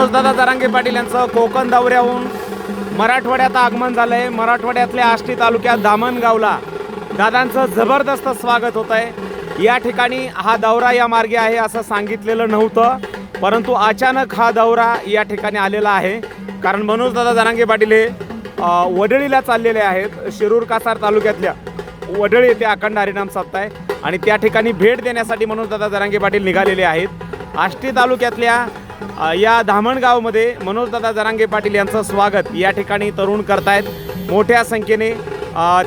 मनोजदादा जरांगे पाटील यांचं कोकण दौऱ्याहून मराठवाड्यात आगमन झालंय. मराठवाड्यातल्या आष्टी तालुक्यात दामणगावला दादांचं जबरदस्त स्वागत होत आहे या ठिकाणी हा दौरा या मार्गे आहे असं सांगितलेलं नव्हतं परंतु अचानक हा दौरा या ठिकाणी आलेला आहे. कारण मनोजदादा जरांगे पाटील हे वडळीला चाललेले आहेत शिरूर कासार तालुक्यातल्या वडळी येथे अखंड हरिनाम साधताय आणि त्या ठिकाणी भेट देण्यासाठी मनोजदादा जरांगे पाटील निघालेले आहेत. आष्टी तालुक्यातल्या या धामणगावमध्ये मनोजदादा जरांगे पाटील यांचं स्वागत. या ठिकाणी तरुण करतायत. मोठ्या संख्येने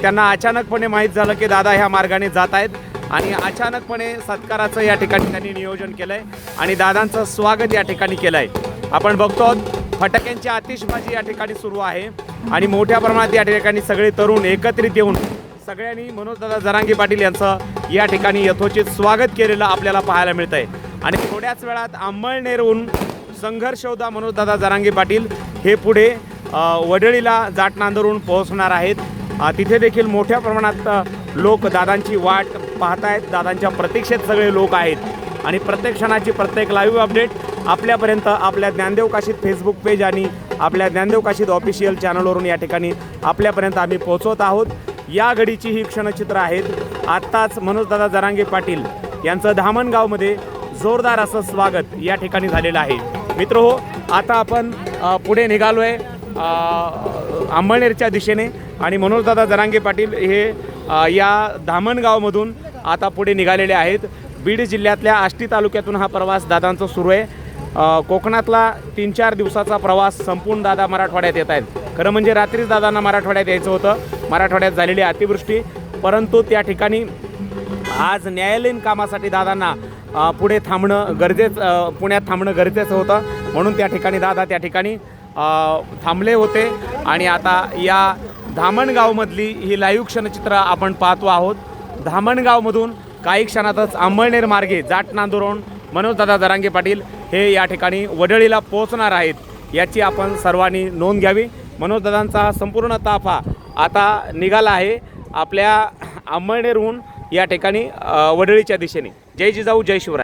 त्यांना अचानकपणे माहीत झालं की दादा ह्या मार्गाने जात आहेत आणि अचानकपणे सत्काराचं या ठिकाणी त्यांनी नियोजन आहे आणि दादांचं स्वागत या ठिकाणी केलं आहे आपण बघतो आहोत फटाक्यांची आतिषबाजी या ठिकाणी सुरू आहे आणि मोठ्या प्रमाणात या ठिकाणी सगळे तरुण एकत्रित येऊन सगळ्यांनी मनोजदादा जरांगे पाटील यांचं या ठिकाणी यथोचित स्वागत केलेलं आपल्याला पाहायला मिळत आहे आणि थोड्याच वेळात अंमळनेरहून संघर्षोदा मनोजदादा जरांगे पाटील. हे पुढे वडळीला जाट नांदरून पोहोचणार आहेत. तिथे देखील मोठ्या प्रमाणात लोक दादांची वाट पाहतायत. दादांच्या प्रतीक्षेत सगळे लोक आहेत. आणि प्रत्येक क्षणाची प्रत्येक लाईव्ह अपडेट आपल्यापर्यंत आपल्या ज्ञानदेव काशीत फेसबुक पेज आणि आपल्या ज्ञानदेव काशीत ऑफिशियल चॅनलवरून या ठिकाणी आपल्यापर्यंत आम्ही पोहोचवत आहोत. या घडीची ही क्षणचित्र आहेत. आत्ताच मनोजदादा जरांगे पाटील यांचं धामणगावमध्ये जोरदार असं स्वागत या ठिकाणी झालेलं आहे. मित्र हो आता आपण पुढे निघालो आहे अंबळनेरच्या दिशेने. आणि मनोजदादा जरांगे पाटील हे या धामणगावमधून आता पुढे निघालेले आहेत. बीड जिल्ह्यातल्या आष्टी तालुक्यातून हा प्रवास दादांचा सुरू आहे. कोकणातला तीन चार दिवसाचा प्रवास संपूर्ण दादा मराठवाड्यात येत आहेत. खरं म्हणजे रात्रीच दादांना मराठवाड्यात यायचं होतं. मराठवाड्यात झालेली अतिवृष्टी परंतु त्या ठिकाणी आज न्यायालयीन कामासाठी दादांना पुढे थांबणं गरजेचं पुण्यात थांबणं गरजेचं होतं. म्हणून त्या ठिकाणी दादा त्या ठिकाणी थांबले होते. आणि आता या धामणगावमधली ही लाईव्ह क्षणचित्र आपण पाहतो आहोत. धामणगावमधून काही क्षणातच अंबळनेर मार्गे जाट नांदुरोण मनोजदादा दरांगे पाटील हे या ठिकाणी वडळीला पोहोचणार आहेत याची आपण सर्वांनी नोंद घ्यावी. मनोजदादांचा संपूर्ण ताफा आता निघाला आहे. आपल्या अंबळनेरहून या ठिकाणी वडळीच्या दिशेने. जय जिजाऊ जय शिवराय.